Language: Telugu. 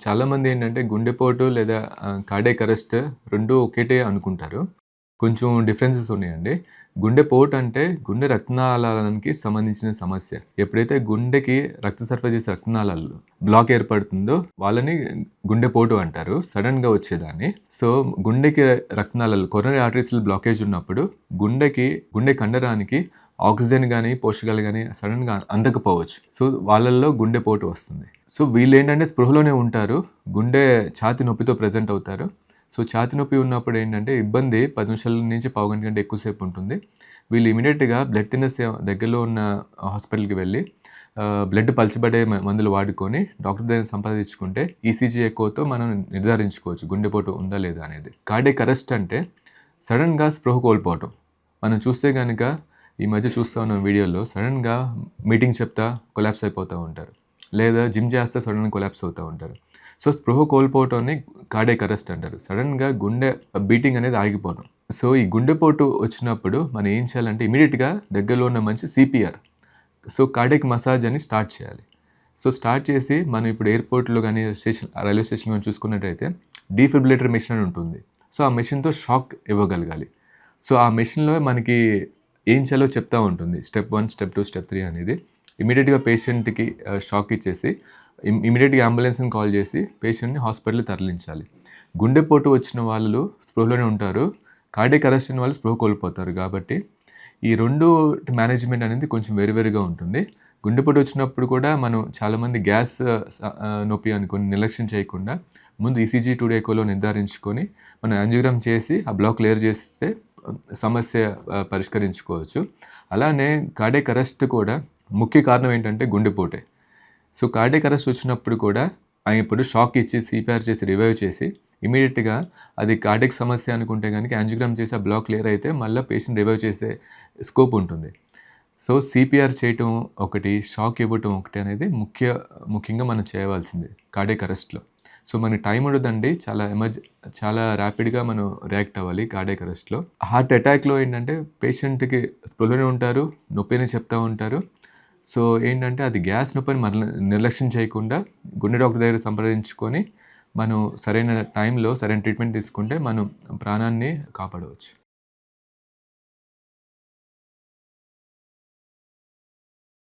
చాలామంది ఏంటంటే గుండెపోటు లేదా కార్డియాక్ అరెస్ట్ రెండు ఒకటే అనుకుంటారు. కొంచెం డిఫరెన్సెస్ ఉన్నాయండి. గుండెపోటు అంటే గుండె రక్తనాళాలకి సంబంధించిన సమస్య. ఎప్పుడైతే గుండెకి రక్త సరఫరా చేసే రక్తనాళాలు బ్లాక్ ఏర్పడుతుందో వాళ్ళని గుండెపోటు అంటారు. సడన్‌గా వచ్చేదాన్ని. సో, గుండెకి రక్తనాళాలు కొరనరీ ఆర్టరీస్‌లో బ్లాకేజ్ ఉన్నప్పుడు గుండెకి గుండె కండరానికి ఆక్సిజన్ కానీ పోషకాలు కానీ సడన్‌గా అందకపోవచ్చు. సో, వాళ్ళల్లో గుండెపోటు వస్తుంది. సో, వీళ్ళు ఏంటంటే స్పృహలోనే ఉంటారు. గుండె ఛాతి నొప్పితో ప్రెజెంట్ అవుతారు. సో, ఛాతి నొప్పి ఉన్నప్పుడు ఏంటంటే ఇబ్బంది పది నిమిషాల నుంచి పావుగంట కంటే ఎక్కువసేపు ఉంటుంది. వీళ్ళు ఇమీడియట్గా బ్లడ్ థిన్నెస్ దగ్గరలో ఉన్న హాస్పిటల్‌కి వెళ్ళి బ్లడ్ పలచబడే మందులు వాడుకొని డాక్టర్ దగ్గర సంపాదించుకుంటే ఈసీజీ ఎక్కువతో మనం నిర్ధారించుకోవచ్చు గుండెపోటు ఉందా లేదా అనేది. కార్డియక్ అరెస్ట్ అంటే సడన్‌గా స్పృహ కోల్పోవటం. మనం చూస్తే కనుక ఈ మధ్య చూస్తూ ఉన్న వీడియోలో సడన్‌గా మీటింగ్ చెప్తా కొలాప్స్ అయిపోతూ ఉంటారు. లేదా జిమ్ చేస్తే సడన్‌గా కొలాప్స్ అవుతూ ఉంటారు. సో, స్పృహ కోల్పోవటాన్ని కార్డియాక్ అరెస్ట్ అంటారు. సడన్‌గా గుండె బీటింగ్ అనేది ఆగిపోవడం. సో, ఈ గుండెపోటు వచ్చినప్పుడు మనం ఏం చేయాలంటే ఇమీడియట్గా దగ్గరలో ఉన్న మంచి సిపిఆర్ సో, కార్డియాక్ మసాజ్ అని స్టార్ట్ చేయాలి. సో, స్టార్ట్ చేసి మనం ఇప్పుడు ఎయిర్‌పోర్ట్‌లో కానీ స్టేషన్ రైల్వే స్టేషన్‌లో కానీ చూసుకున్నట్టయితే డీఫిబ్రిలేటర్ మెషిన్ అని ఉంటుంది. సో, ఆ మెషిన్‌తో షాక్ ఇవ్వగలగాలి. సో, ఆ మెషిన్‌లో మనకి ఏం చేయాలో చెప్తా ఉంటుంది. Step one step two step three అనేది. ఇమీడియట్గా పేషెంట్‌కి షాక్ ఇచ్చేసి ఇమీడియట్గా అంబులెన్స్‌ని కాల్ చేసి పేషెంట్‌ని హాస్పిటల్‌కి తరలించాలి. గుండెపోటు వచ్చిన వాళ్ళు స్పృహలోనే ఉంటారు. కార్డియక్ అరెస్ట్ అయిన వాళ్ళు స్పృహ కోల్పోతారు కాబట్టి ఈ రెండు మేనేజ్‌మెంట్ అనేది కొంచెం వేరువేరుగా ఉంటుంది. గుండెపోటు వచ్చినప్పుడు కూడా మనం చాలామంది గ్యాస్ నొప్పి అనుకుని నిర్లక్ష్యం చేయకుండా ముందు ఈసీజీ టుడే ఎకోలో నిర్ధారించుకొని మనం యాంజియోగ్రామ్ చేసి ఆ బ్లాక్ క్లియర్ చేస్తే సమస్య పరిష్కరించుకోవచ్చు. అలానే కార్డియక్ అరెస్ట్ కూడా ముఖ్య కారణం ఏంటంటే గుండెపోటే. సో, కార్డియక్ అరెస్ట్ వచ్చినప్పుడు కూడా ఆయన ఇప్పుడు షాక్ ఇచ్చి సీపీఆర్ చేసి రివైవ్ చేసి ఇమీడియట్గా అది కార్డిక్ సమస్య అనుకుంటే కనుక యాంజిగ్రామ్ చేసి ఆ బ్లాక్ క్లియర్ అయితే మళ్ళీ పేషెంట్ రివైవ్ చేసే స్కోప్ ఉంటుంది. సో, సీపీఆర్ చేయటం ఒకటి, షాక్ ఇవ్వటం ఒకటి అనేది ముఖ్య ముఖ్యంగా మనం చేయవలసింది కార్డియాక్ అరెస్ట్‌లో. సో, మనకి టైం ఉండదండి. చాలా ఎమర్జ్ చాలా ర్యాపిడ్‌గా మనం రియాక్ట్ అవ్వాలి కార్డియాక్ అరెస్ట్‌లో. హార్ట్ అటాక్‌లో ఏంటంటే పేషెంట్‌కి స్పృహలోనే ఉంటారు. నొప్పినే చెప్తూ ఉంటారు. సో, ఏంటంటే అది గ్యాస్ నొప్పిని మరల నిర్లక్ష్యం చేయకుండా గుండె డాక్టర్ దగ్గర సంప్రదించుకొని మనం సరైన టైంలో సరైన ట్రీట్మెంట్ తీసుకుంటే మనం ప్రాణాన్ని కాపాడవచ్చు.